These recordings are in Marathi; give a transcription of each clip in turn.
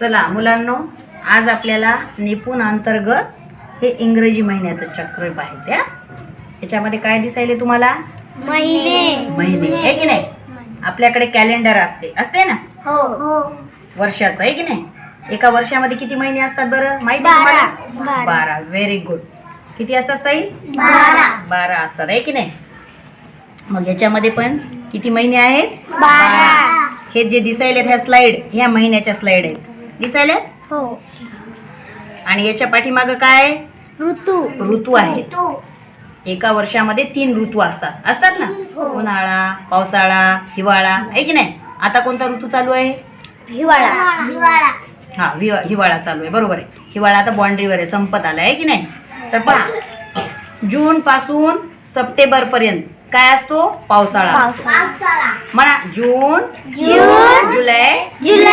चला मुलांनो आज आपल्याला निपुण अंतर्गत हे इंग्रजी महिन्याचं चक्र पाहायचं याच्यामध्ये काय दिसायले तुम्हाला? महिने. महिने. आहे की नाही? आपल्याकडे कॅलेंडर असते. असते ना? हो. हो. वर्षाचं आहे की नाही? एका वर्षामध्ये किती महिने असतात बरं? माहिती आहे बारा. तुम्हाला बारा. व्हेरी गुड किती असतात साई? बारा. बारा असतात आहे की नाही? मग याच्यामध्ये पण किती महिने आहेत? बारा. हे जे दिसायलेत ह्या स्लाइड ह्या महिन्याच्या स्लाइड आहेत. दिसायलेत हो. आणि याच्या पाठीमागं काय? ऋतू. ऋतू आहेत एका वर्षामध्ये तीन ऋतू असतात. असतात ना? उन्हाळा पावसाळा हिवाळा. आहे की नाही? आता कोणता ऋतू चालू आहे? हिवाळा. हिवाळा. हा हिवा हिवाळा चालू आहे. बरोबर आहे. हिवाळा आता बाँड्रीवर आहे. संपत आला. आहे की नाही? तर पहा. जून पासून सप्टेंबर पर्यंत काय असतो? पावसाळा असतो. पावसाळा. म्हणा जून जून जुलै जुलै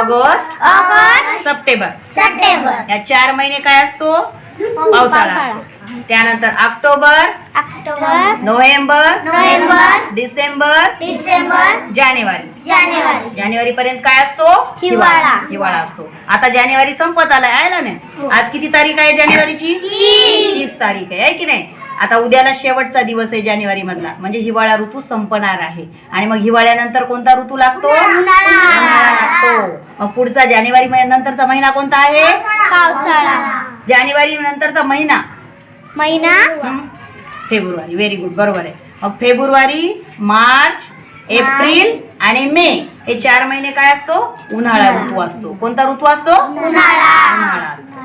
ऑगस्ट ऑगस्ट सप्टेंबर. सप्टेंबर. या चार महिने काय असतो? पावसाळा असतो. त्यानंतर October October November November December December जानेवारी. जानेवारी. जानेवारी पर्यंत काय असतो? हिवाळा. हिवाळा असतो. आता जानेवारी संपत आलाय आहे ना नाही आज किती तारीख आहे जानेवारीची? तीस. तीस तारीख आहे है की नाही? आता उद्याला शेवटचा दिवस आहे जानेवारी मधला म्हणजे हिवाळा ऋतू संपणार आहे. आणि मग हिवाळ्यानंतर कोणता ऋतू लागतो? उन्हाळा. लागतो. मग पुढचा जानेवारी नंतरचा महिना कोणता आहे? पावसाळा. जानेवारी नंतरचा महिना. महिना? फेब्रुवारी. व्हेरी गुड बरोबर आहे. मग फेब्रुवारी मार्च एप्रिल आणि मे हे चार महिने काय असतो? उन्हाळा ऋतू असतो. कोणता ऋतू असतो? उन्हाळा. उन्हाळा असतो.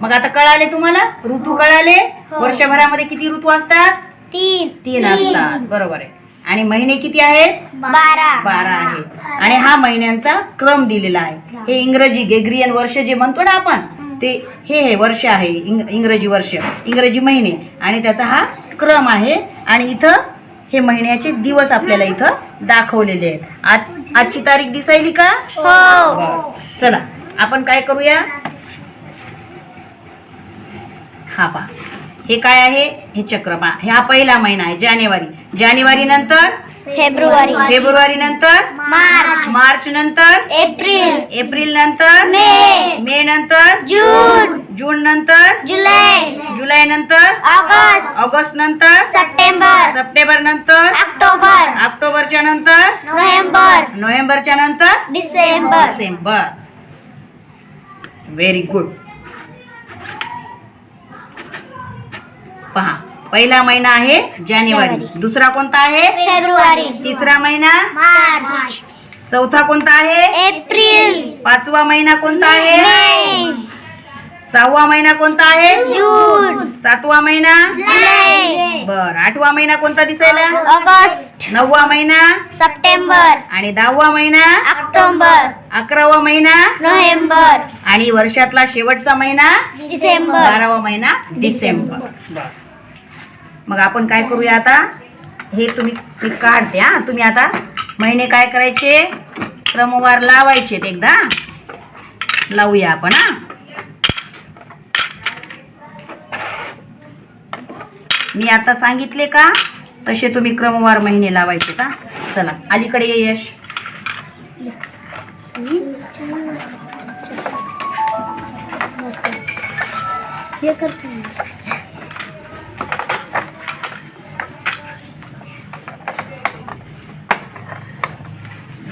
मग आता कळाले तुम्हाला? ऋतू कळाले? वर्षभरामध्ये किती ऋतू असतात? तीन. तीन असतात. बरोबर आहे. आणि महिने किती आहेत? बारा. बारा आहेत. आणि हा महिन्यांचा क्रम दिलेला आहे. हे. इंग्रजी गेग्रियन वर्ष जे म्हणतो ना आपण ते हे हे वर्ष आहे इंग इंग्रजी वर्ष. इंग्रजी महिने. आणि त्याचा हा क्रम आहे. आणि इथं हे महिन्याचे दिवस आपल्याला इथं दाखवलेले आहेत. आज आजची तारीख दिसायली का? हो. बरं. चला आपण काय करूया? हा पहा. हे काय आहे? हे चक्र पहा. हा पहिला महिना आहे जानेवारी. जानेवारी नंतर? फेब्रुवारी. फेब्रुवारी नंतर? मार्च. मार्च नंतर? एप्रिल. एप्रिल नंतर? मे. मे नंतर? जून. जून नंतर? जुलै. जुलै नंतर? ऑगस्ट. ऑगस्ट नंतर? सप्टेंबर. सप्टेंबर नंतर? ऑक्टोबर. ऑक्टोबरच्या नंतर? नोव्हेंबर. नोव्हेंबरच्या नंतर? डिसेंबर. डिसेंबर. व्हेरी गुड पहा पहिला महिना आहे जानेवारी. दुसरा कोणता आहे? फेब्रुवारी. तिसरा महिना? मार्च. चौथा कोणता आहे? एप्रिल. पाचवा महिना कोणता आहे? मे. सहावा महिना कोणता आहे? जून. सातवा महिना? बर आठवा महिना कोणता दिसायला? ऑगस्ट. नववा महिना? सप्टेंबर. आणि दहावा महिना? ऑक्टोबर. अकरावा महिना? नोव्हेंबर. आणि वर्षातला शेवटचा महिना? डिसेंबर. बारावा महिना डिसेंबर. मग आपण काय करूया आता? हे तुम्ही काढते हा तुम्ही आता महिने काय करायचे? क्रमवार लावायचे एकदा. लावूया आपण हा. मी आता सांगितले का? तसे तुम्ही क्रमवार महिने लावायचे का? चला अलीकडे ये यश.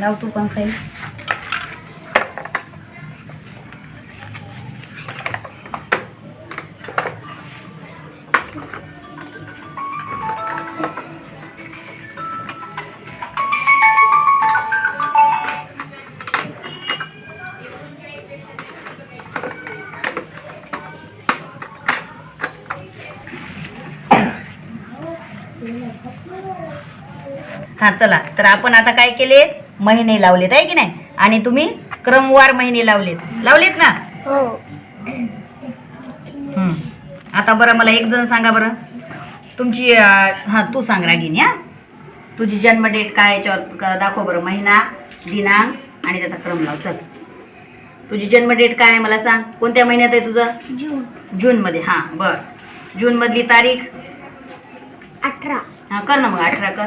लाव तू पण साई. हा चला. तर आपण आता काय केले महिने लावलेत आहे की नाही? आणि तुम्ही क्रमवार महिने लावलेत. लावलेत ना? हो. हम्म. आता बरं मला एक जण सांगा बरं. तुमची अं, हां तू सांग रागिनी हा. तुझी जन्म डेट काय याच्यावर क- दाखव बरं. महिना दिनांक आणि त्याचा क्रम लाव. चल. तुझी जन्म डेट काय आहे मला सांग. कोणत्या महिन्यात आहे तुझं? जून. जूनमध्ये हां बरं. जूनमधली तारीख? अठरा. हां कर ना मग अठरा कर.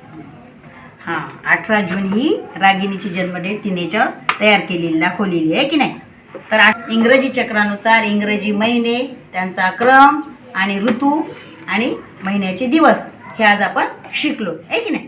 हा अठरा जून ही रागिणीची जन्मडेट तिने तयार केलेली दाखवलेली आहे की नाही? तर इंग्रजी चक्रानुसार इंग्रजी महिने त्यांचा क्रम आणि ऋतू आणि महिन्याचे दिवस हे आज आपण शिकलो आहे की नाही?